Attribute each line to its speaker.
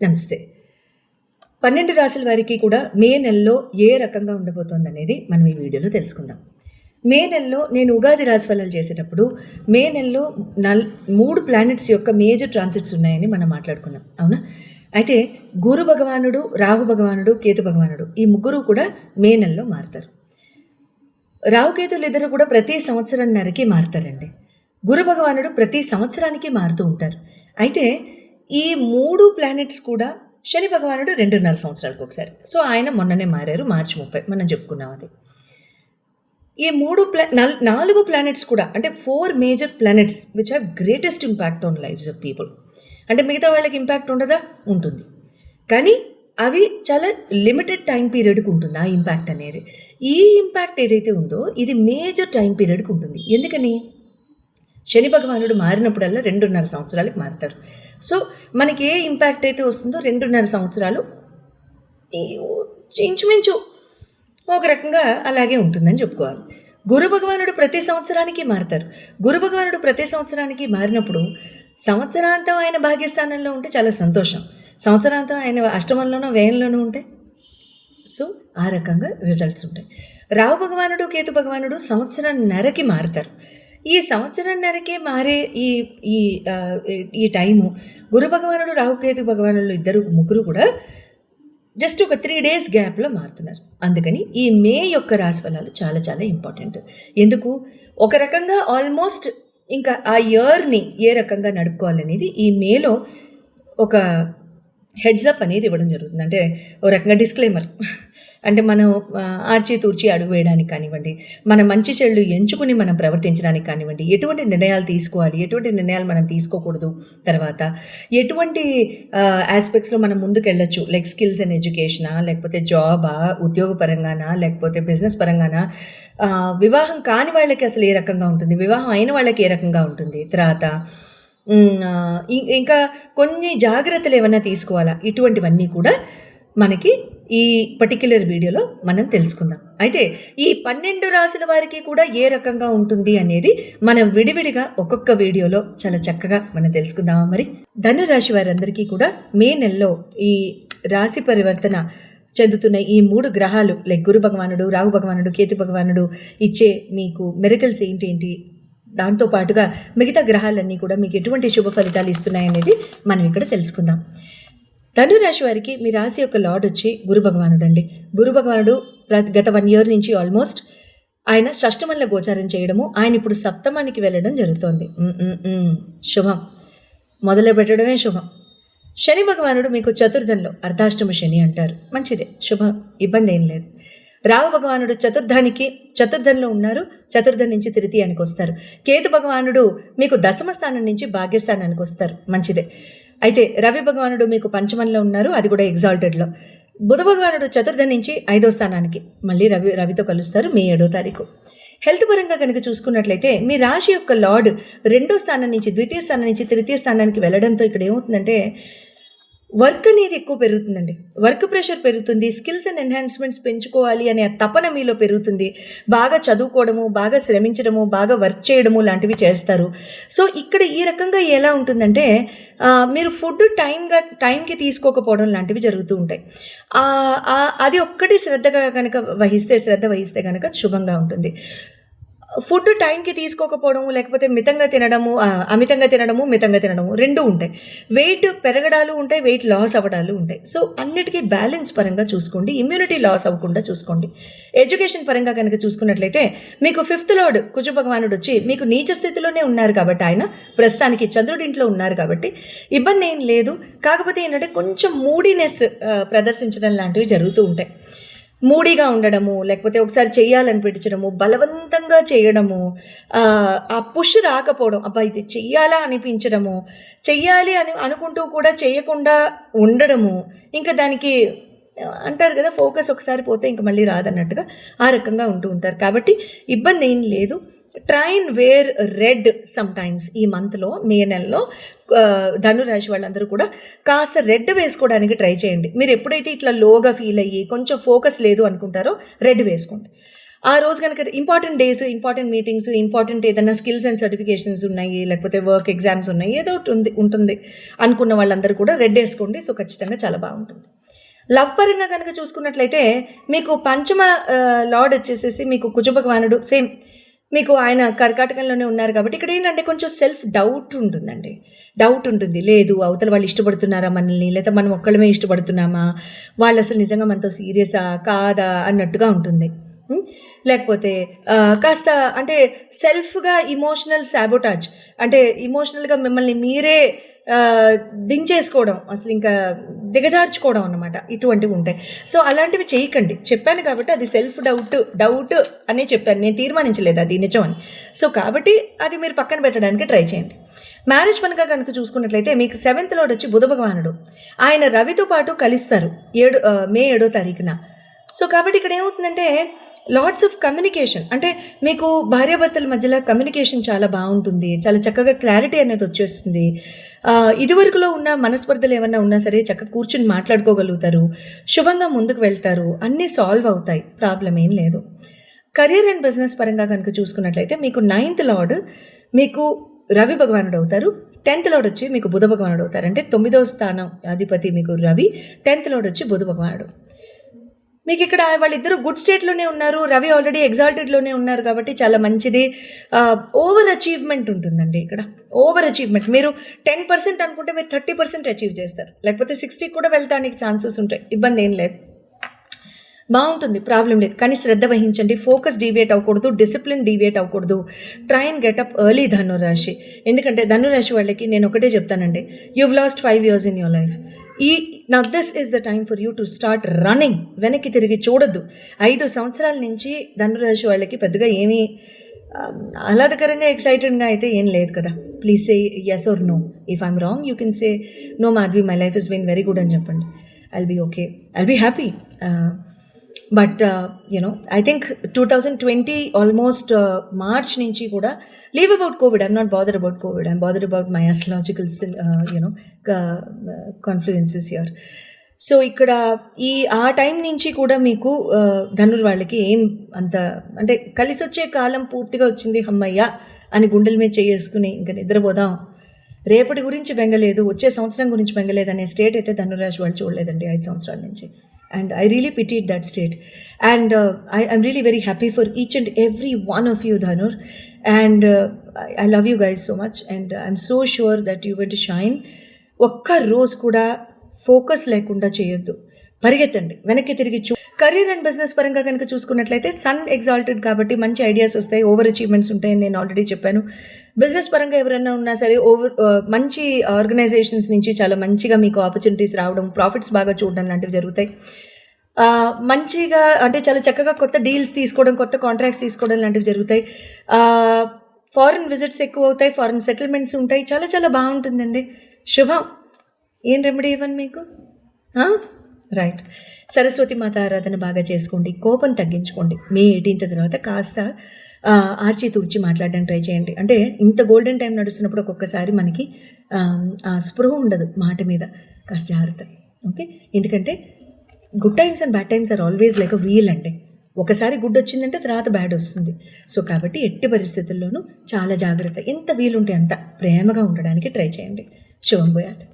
Speaker 1: నమస్తే. పన్నెండు రాసుల వారికి కూడా మే నెలలో ఏ రకంగా ఉండబోతోంది అనేది మనం ఈ వీడియోలో తెలుసుకుందాం. మే నెలలో నేను ఉగాది రాశి ఫలాలు చేసేటప్పుడు మే నెలలో నల్ మూడు ప్లానెట్స్ యొక్క మేజర్ ట్రాన్సిట్స్ ఉన్నాయని మనం మాట్లాడుకున్నాం. అవునా? అయితే గురు భగవానుడు రాహు భగవానుడు కేతు భగవానుడు ఈ ముగ్గురు కూడా మే నెలలో మారుతారు. రావుకేతులు ఇద్దరు కూడా ప్రతి సంవత్సరం నరకి మారుతారండి. గురు భగవానుడు ప్రతి సంవత్సరానికి మారుతూ ఉంటారు. అయితే ఈ మూడు ప్లానెట్స్ కూడా శని భగవానుడు రెండున్నర సంవత్సరాలకు ఒకసారి. సో ఆయన మొన్ననే మారారు మార్చి ముప్పై మనం చెప్పుకున్నాం అది. ఈ మూడు ప్లా నాలుగు ప్లానెట్స్ కూడా అంటే four major planets which have greatest impact on lifes of people అంటే మిగతా వాళ్ళకి ఇంపాక్ట్ ఉండదా? ఉంటుంది. కానీ అవి చాలా లిమిటెడ్ టైం పీరియడ్కి ఉంటుంది ఆ ఇంపాక్ట్ అనేది. ఈ ఇంపాక్ట్ ఏదైతే ఉందో ఇది మేజర్ టైం పీరియడ్కి ఉంటుంది. ఎందుకని? శని భగవానుడు మారినప్పుడల్లా రెండున్నర సంవత్సరాలకు మారుతారు. సో మనకి ఏ ఇంపాక్ట్ అయితే వస్తుందో రెండున్నర సంవత్సరాలు ఇంచుమించు ఒక రకంగా అలాగే ఉంటుందని చెప్పుకోవాలి. గురు భగవానుడు ప్రతి సంవత్సరానికి మారతారు. గురు భగవానుడు ప్రతి సంవత్సరానికి మారినప్పుడు సంవత్సరాంతం ఆయన భాగ్యస్థానంలో ఉంటే చాలా సంతోషం. సంవత్సరాంతం ఆయన అష్టమంలోనో వ్యయంలోనూ ఉంటే సో ఆ రకంగా రిజల్ట్స్ ఉంటాయి. రావు భగవానుడు కేతు భగవానుడు సంవత్సరంన్నరకి మారుతారు. ఈ సంవత్సరంన్నరకే మారే ఈ ఈ ఈ టైము గురు భగవానుడు రాహుకేతు భగవానుడు భగవానులు ఇద్దరు ముగ్గురు కూడా జస్ట్ ఒక త్రీ డేస్ గ్యాప్లో మారుతున్నారు. అందుకని ఈ మే యొక్క రాశి ఫలాలు చాలా చాలా ఇంపార్టెంట్. ఎందుకు? ఒక రకంగా ఆల్మోస్ట్ ఇంకా ఆ ఇయర్ని ఏ రకంగా నడుపుకోవాలనేది ఈ మేలో ఒక హెడ్స్ అప్ అనేది ఇవ్వడం జరుగుతుంది. అంటే ఓ రకంగా డిస్క్లైమర్. అంటే మనం ఆర్చి తూర్చి అడుగు వేయడానికి కానివ్వండి మన మంచి చెడు ఎంచుకుని మనం ప్రవర్తించడానికి కానివ్వండి ఎటువంటి నిర్ణయాలు తీసుకోవాలి ఎటువంటి నిర్ణయాలు మనం తీసుకోకూడదు తర్వాత ఎటువంటి ఆస్పెక్ట్స్లో మనం ముందుకు వెళ్ళొచ్చు లైక్ స్కిల్స్ అండ్ ఎడ్యుకేషనా లేకపోతే జాబా ఉద్యోగపరంగానా లేకపోతే బిజినెస్ పరంగానా వివాహం కాని వాళ్ళకి అసలు ఏ రకంగా ఉంటుంది వివాహం అయిన వాళ్ళకి ఏ రకంగా ఉంటుంది తర్వాత ఇం- ఇంకా కొన్ని జాగ్రత్తలు ఏమైనా తీసుకోవాలా? ఇటువంటివన్నీ కూడా మనకి ఈ పర్టిక్యులర్ వీడియోలో మనం తెలుసుకుందాం. అయితే ఈ పన్నెండు రాసుల వారికి కూడా ఏ రకంగా ఉంటుంది అనేది మనం విడివిడిగా ఒక్కొక్క వీడియోలో చాలా చక్కగా మనం తెలుసుకుందామా మరి? ధనురాశి వారందరికీ కూడా మే నెలలో ఈ రాశి పరివర్తన చెందుతున్న ఈ మూడు గ్రహాలు లైక్ గురు భగవానుడు రాహు భగవానుడు కేతు భగవానుడు ఇచ్చే మీకు మెరికల్స్ ఏంటి? దాంతో పాటుగా మిగతా గ్రహాలన్నీ కూడా మీకు ఎటువంటి శుభ ఫలితాలు ఇస్తున్నాయనేది మనం ఇక్కడ తెలుసుకుందాం. ధనురాశి వారికి మీ రాశి యొక్క లార్డ్ వచ్చి గురు భగవానుడు అండి గురు భగవానుడు గత వన్ ఇయర్ నుంచి ఆల్మోస్ట్ ఆయన షష్టమంలో గోచారం చేయడము ఆయన ఇప్పుడు సప్తమానికి వెళ్ళడం జరుగుతోంది. శుభం. మొదలు పెట్టడమే శుభం. శని భగవానుడు మీకు చతుర్థంలో అర్ధాష్టమ శని అంటారు. మంచిదే. శుభం. ఇబ్బంది ఏం లేదు. రావు భగవానుడు చతుర్థానికి చతుర్థంలో ఉన్నారు. చతుర్థం నుంచి తృతీయానికి వస్తారు. కేతు భగవానుడు మీకు దశమ స్థానం నుంచి భాగ్యస్థానానికి వస్తారు. మంచిదే. అయితే రవి భగవానుడు మీకు పంచమంలో ఉన్నారు అది కూడా ఎగ్జాల్టెడ్లో బుధ భగవానుడు చతుర్థ నుంచి ఐదో స్థానానికి. మళ్ళీ రవి రవితో కలుస్తారు మే ఏడో తారీఖు. హెల్త్ పరంగా కనుక చూసుకున్నట్లయితే మీ రాశి యొక్క లార్డ్ రెండో స్థానం నుంచి ద్వితీయ స్థానం నుంచి తృతీయ స్థానానికి వెళ్ళడంతో ఇక్కడ ఏమవుతుందంటే వర్క్ అనేది ఎక్కువ పెరుగుతుందండి. వర్క్ ప్రెషర్ పెరుగుతుంది స్కిల్స్ అండ్ ఎన్హాన్స్మెంట్స్ పెంచుకోవాలి అనే తపన మీలో పెరుగుతుంది. బాగా చదువుకోవడము బాగా శ్రమించడము బాగా వర్క్ చేయడము లాంటివి చేస్తారు. సో ఇక్కడ ఈ రకంగా ఎలా ఉంటుందంటే మీరు ఫుడ్ టైంగా టైంకి తీసుకోకపోవడం లాంటివి జరుగుతూ ఉంటాయి. అది ఒక్కటి శ్రద్ధగా కనుక వహిస్తే శ్రద్ధ వహిస్తే కనుక శుభంగా ఉంటుంది. ఫుడ్ టైంకి తీసుకోకపోవడము లేకపోతే మితంగా తినడము అమితంగా తినడము మితంగా తినడము రెండు ఉంటాయి. వెయిట్ పెరగడాలు ఉంటాయి వెయిట్ లాస్ అవ్వడాలు ఉంటాయి. సో అన్నిటికీ బ్యాలెన్స్ పరంగా చూసుకోండి ఇమ్యూనిటీ లాస్ అవ్వకుండా చూసుకోండి. ఎడ్యుకేషన్ పరంగా కనుక చూసుకున్నట్లయితే మీకు ఫిఫ్త్ లోడ్ కుజ భగవానుడు వచ్చి మీకు నీచ స్థితిలోనే ఉన్నారు కాబట్టి ఆయన ప్రస్తుతానికి చంద్రుడింట్లో ఉన్నారు కాబట్టి ఇబ్బంది ఏం లేదు. కాకపోతే ఏంటంటే కొంచెం మూడీనెస్ ప్రదర్శించడం లాంటివి జరుగుతూ ఉంటాయి. మూడీగా ఉండడము లేకపోతే ఒకసారి చేయాలనిపించడము బలవంతంగా చేయడము ఆ, పుష్ రాకపోవడం అబ్బా ఇది చెయ్యాలా అనిపించడము చెయ్యాలి అని అనుకుంటూ కూడా చేయకుండా ఉండడము ఇంకా దానికి అంటారు కదా ఫోకస్ ఒకసారి పోతే ఇంక మళ్ళీ రాదన్నట్టుగా ఆ రకంగా ఉంటూ ఉంటారు. కాబట్టి ఇబ్బంది ఏం లేదు. Try and wear red sometimes ఈ మంత్లో మే నెలలో. ధనురాశి వాళ్ళందరూ కూడా కాస్త రెడ్ వేసుకోవడానికి ట్రై చేయండి. మీరు ఎప్పుడైతే ఇట్లా లోగా ఫీల్ అయ్యి కొంచెం ఫోకస్ లేదు అనుకుంటారో రెడ్ వేసుకోండి. ఆ రోజు కనుక important days important meetings important ఏదైనా స్కిల్స్ అండ్ సర్టిఫికేషన్స్ ఉన్నాయి లేకపోతే వర్క్ ఎగ్జామ్స్ ఉన్నాయి ఏదో ఒకటి ఉంది ఉంటుంది అనుకున్న వాళ్ళందరూ కూడా రెడ్ వేసుకోండి. సో ఖచ్చితంగా చాలా బాగుంటుంది. లవ్ పరంగా కనుక చూసుకున్నట్లయితే మీకు పంచమ లార్డ్ వచ్చేసేసి మీకు కుజ భగవానుడు సేమ్ మీకు ఆయన కర్కాటకంలోనే ఉన్నారు కాబట్టి ఇక్కడ ఏంటంటే కొంచెం సెల్ఫ్ డౌట్ ఉంటుందండి. డౌట్ ఉంటుంది. లేదు అవతల వాళ్ళు ఇష్టపడుతున్నారా మనల్ని? లేదా మనం ఒక్కళ్ళమే ఇష్టపడుతున్నామా? వాళ్ళు అసలు నిజంగా మనతో సీరియసా? కాదా? అన్నట్టుగా ఉంటుంది. లేకపోతే కాస్త అంటే సెల్ఫ్గా ఇమోషనల్ శాబోటాజ్ అంటే ఇమోషనల్గా మిమ్మల్ని మీరే దించేసుకోవడం అసలు ఇంకా దిగజార్చుకోవడం అన్నమాట. ఇటువంటివి ఉంటాయి. సో అలాంటివి చేయకండి. చెప్పాను కాబట్టి అది సెల్ఫ్ డౌట్ డౌట్ అనే చెప్పాను. నేను తీర్మానించలేదు అది నిజం అని. సో కాబట్టి అది మీరు పక్కన పెట్టడానికి ట్రై చేయండి. మ్యారేజ్ పనిగా కనుక చూసుకున్నట్లయితే మీకు సెవెంత్ లోడ్ వచ్చి బుధ భగవానుడు. ఆయన రవితో పాటు కలుస్తారు. ఏడు మే ఏడో తారీఖున. సో కాబట్టి ఇక్కడ ఏమవుతుందంటే లాట్స్ ఆఫ్ కమ్యూనికేషన్ అంటే మీకు భార్యాభర్తల మధ్యలో కమ్యూనికేషన్ చాలా బాగుంటుంది. చాలా చక్కగా క్లారిటీ అనేది వచ్చేస్తుంది. ఇదివరకులో ఉన్న మనస్పర్ధలు ఏమన్నా ఉన్నా సరే చక్కగా కూర్చుని మాట్లాడుకోగలుగుతారు. శుభంగా ముందుకు వెళ్తారు. అన్నీ సాల్వ్ అవుతాయి. ప్రాబ్లం ఏం లేదు. కెరీర్ అండ్ బిజినెస్ పరంగా కనుక చూసుకున్నట్లయితే మీకు నైన్త్ లార్డ్ మీకు రవి భగవానుడు అవుతారు. టెన్త్ లోడ్ వచ్చి మీకు బుధ భగవానుడు అవుతారు. అంటే తొమ్మిదవ స్థానం అధిపతి మీకు రవి. టెన్త్ లోడ్ వచ్చి బుధ భగవానుడు. మీకు ఇక్కడ వాళ్ళిద్దరు గుడ్ స్టేట్లోనే ఉన్నారు. రవి ఆల్రెడీ ఎగ్జాల్టెడ్లోనే ఉన్నారు కాబట్టి చాలా మంచిది. ఓవర్ అచీవ్మెంట్ ఉంటుందండి ఇక్కడ. ఓవర్ అచీవ్మెంట్ మీరు టెన్ పర్సెంట్ అనుకుంటే మీరు థర్టీ పర్సెంట్ అచీవ్ చేస్తారు. లేకపోతే సిక్స్టీకి కూడా వెళ్తానికి ఛాన్సెస్ ఉంటాయి. ఇబ్బంది ఏం లేదు. బాగుంటుంది. ప్రాబ్లం లేదు. కానీ శ్రద్ధ వహించండి. ఫోకస్ డీవియేట్ అవ్వకూడదు. డిసిప్లిన్ డీవియేట్ అవ్వకూడదు. Try and get up early ధనురాశి ఎందుకంటే ధనురాశి వాళ్ళకి నేను ఒకటే చెప్తానండి. You've lost five years in your life ఈ నా this is the time for you to start running వెనక్కి తిరిగి చూడొద్దు. ఐదు సంవత్సరాల నుంచి ధనురాశి వాళ్ళకి పెద్దగా ఏమీ ఆహ్లాదకరంగా ఎక్సైటెడ్గా అయితే ఏం లేదు కదా. Please say yes or no if I'm wrong you can say no Madhavi my life is been very good అని చెప్పండి. I'll be okay I'll be happy but you know I think two thousand twenty almost March నుంచి కూడా leave about Covid I'm not bother about Covid I'm bother about my astrological you know confluences your so ఇక్కడ ఈ ఆ time నుంచి కూడా మీకు uh, Dhanur వాళ్ళకి ఏం అంత అంటే కలిసి వచ్చే కాలం పూర్తిగా వచ్చింది హమ్మయ్య అని గుండెల మీద చేసుకుని ఇంకా నిద్రపోదాం. రేపటి గురించి బెంగలేదు వచ్చే సంవత్సరం గురించి బెంగలేదు అనే స్టేట్ అయితే ధనురాశి వాళ్ళు చూడలేదండి ఐదు సంవత్సరాల నుంచి. And I really pitied that state and I I'm really very happy for each and every one of you Dhanur and I love you guys so much and I'm so sure that you went shine ఒక్క రోజు కూడా focus లేకుండా చేయొద్దు. పరిగెత్తండి. వెనక్కి తిరిగి చూ career and business పరంగా కనుక చూసుకున్నట్లయితే సన్ ఎగ్జాల్టెడ్ కాబట్టి మంచి ఐడియాస్ వస్తాయి ఓవర్ అచీవ్మెంట్స్ ఉంటాయని నేను ఆల్రెడీ చెప్పాను. బిజినెస్ పరంగా ఎవరైనా ఉన్నా సరే ఓవర్ మంచి ఆర్గనైజేషన్స్ నుంచి చాలా మంచిగా మీకు ఆపర్చునిటీస్ రావడం ప్రాఫిట్స్ బాగా చూడడం లాంటివి జరుగుతాయి. మంచిగా అంటే చాలా చక్కగా కొత్త డీల్స్ తీసుకోవడం కొత్త కాంట్రాక్ట్స్ తీసుకోవడం లాంటివి జరుగుతాయి. ఫారిన్ విజిట్స్ ఎక్కువ అవుతాయి ఫారిన్ సెటిల్మెంట్స్ ఉంటాయి చాలా చాలా బాగుంటుందండి. శుభం. ఏం రెమెడీ ఇవ్వను మీకు? రైట్ సరస్వతి మాత ఆరాధన బాగా చేసుకోండి. కోపం తగ్గించుకోండి. మే ఎయిటీన్త్ తర్వాత కాస్త ఆర్చి తుడిచి మాట్లాడడానికి ట్రై చేయండి. అంటే ఇంత గోల్డెన్ టైం నడుస్తున్నప్పుడు ఒక్కొక్కసారి మనకి స్పృహ ఉండదు మాట మీద. కాస్త జాగ్రత్త. ఓకే? ఎందుకంటే good times and bad times are always like a wheel అంటే ఒకసారి గుడ్ వచ్చిందంటే తర్వాత బ్యాడ్ వస్తుంది. సో కాబట్టి ఎట్టి పరిస్థితుల్లోనూ చాలా జాగ్రత్త. ఎంత వీలుంటే అంత ప్రేమగా ఉండడానికి ట్రై చేయండి. శుభం పోయాత్